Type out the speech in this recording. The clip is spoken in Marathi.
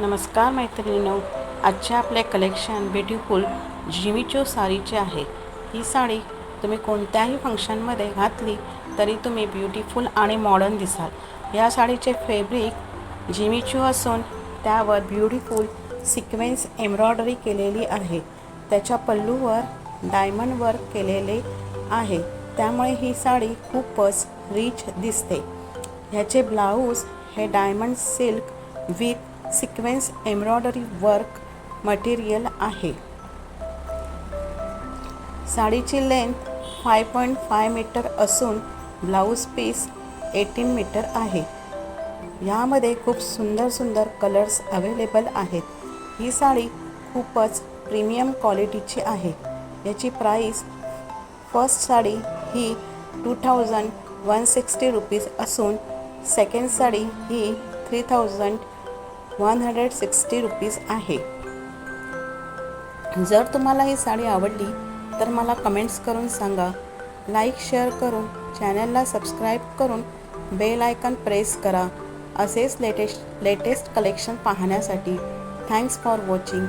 नमस्कार मैत्रिणीनो आजच्या आपले कलेक्शन ब्युटिफुल जिमिचो साडीचे आहे ही साडी तुम्ही कोणत्याही फंक्शनमध्ये घातली तरी तुम्ही ब्युटिफुल आणि मॉडर्न दिसाल. या साडीचे फॅब्रिक जिमिचो असून त्यावर ब्युटिफुल सिक्वेन्स एम्ब्रॉयडरी केलेली आहे. त्याच्या पल्लूवर डायमंड वर्क केलेले आहे. त्यामुळे ही साडी खूपच रिच दिसते. ह्याचे ब्लाऊज हे diamond silk with sequence embroidery work material आहे. साडीची length five point five metre असून ब्लाऊज पीस एटीन मीटर आहे. यामध्ये खूप सुंदर सुंदर कलर्स अवेलेबल आहेत. ही साडी खूपच प्रीमियम क्वालिटीची आहे. याची प्राईस फर्स्ट साडी ही two thousand one sixty rupees असून सेकंड साडी ही three thousand one hundred sixty rupees आहे. जर तुम्हाला ही साडी आवडली तर मला कमेंट्स करून सांगा. लाईक शेअर करून चॅनलला सबस्क्राईब करून बेल आयकन प्रेस करा. असेच लेटेस्ट लेटेस्ट कलेक्शन पाहण्यासाठी. Thanks for watching